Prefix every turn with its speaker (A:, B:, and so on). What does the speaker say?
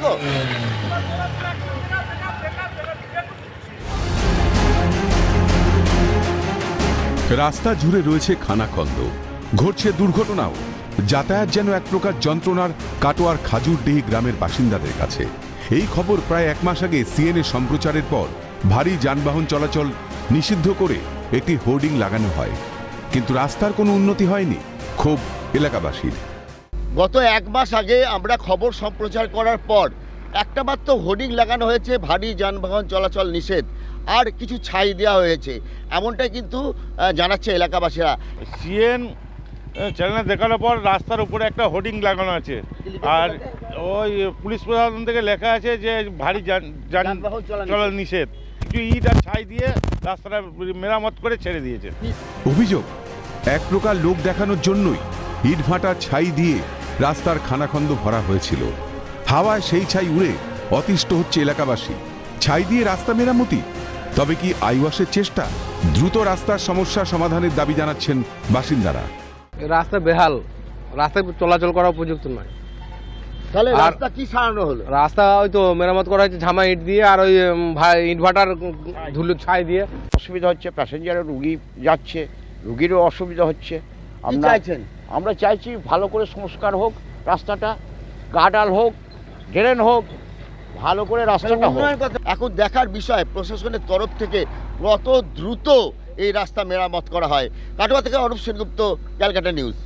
A: দেখো।
B: রাস্তা জুড়ে রয়েছে খানাখন্দ। ঘটছে দুর্ঘটনাও। যাতায়াত যেন এক প্রকার যন্ত্রণার কাটোয়ার খাজুরডিহি গ্রামের বাসিন্দাদের কাছে। এই খবর প্রায় এক মাস আগে সিএনএ সম্প্রচারের পর ভারী যানবাহন চলাচল নিষিদ্ধ করে একটি হোর্ডিং লাগানো হয়। কিন্তু রাস্তার কোনো উন্নতি হয়নি। ক্ষোভ এলাকাবাসীর।
A: গত এক মাস আগে আমরা খবর সম্প্রচার করার পর একটা মাত্র হোর্ডিং লাগানো হয়েছে ভারী যানবাহন চলাচল নিষেধ। আর কিছু ছাই দেওয়া হয়েছে। এমনটাই কিন্তু জানাচ্ছে এলাকাবাসীরা।
C: সিএন চ্যানেলে দেখানোর পর রাস্তার উপরে একটা হোর্ডিং লাগানো আছে। আর ওই পুলিশ প্রশাসন থেকে লেখা আছে যে ভারী যান- চলাচল নিষেধ কিছু ইট আর ছাই দিয়ে রাস্তাটা মেরামত করে ছেড়ে দিয়েছে।
B: অভিযোগ এক প্রকার লোক দেখানোর জন্যই ইট ভাটা ছাই দিয়ে রাস্তার খানাখন্দ ভরা হয়েছিল। হাওয়ায় সেই ছাই উড়ে অতিষ্ঠ হচ্ছে এলাকাবাসী। ছাই দিয়ে রাস্তা মেরামতি? তবে কি আইওয়াসের চেষ্টা? দ্রুত রাস্তার সমস্যা সমাধানের দাবি জানাচ্ছেন বাসিন্দারা।
D: রাস্তা বেহাল। রাস্তায় চলাচল করা উপযুক্ত নয়।
A: তাহলে রাস্তা কি সারানো হলো?
D: রাস্তা ওই তো মেরামত করা হয়েছে ঝামা ইট দিয়ে আর ওই ভা- ধুলো ছাই দিয়ে।
E: অসুবিধা হচ্ছে প্যাসেঞ্জারের রুগী যাচ্ছে রুগীরও অসুবিধা হচ্ছে। আমরা
A: চাইছেন?
E: আমরা চাইছি ভালো করে সংস্কার হোক রাস্তাটা গার্ডাল হোক ড্রেন হোক ভালো করে রাস্তাটা হোক।
A: এখন দেখার বিষয় প্রশাসনের তরফ থেকে কত দ্রুত এই রাস্তা মেরামত করা হয়? কাটোয়া থেকে অরূপ সেনগুপ্ত ক্যালকাটা নিউজ।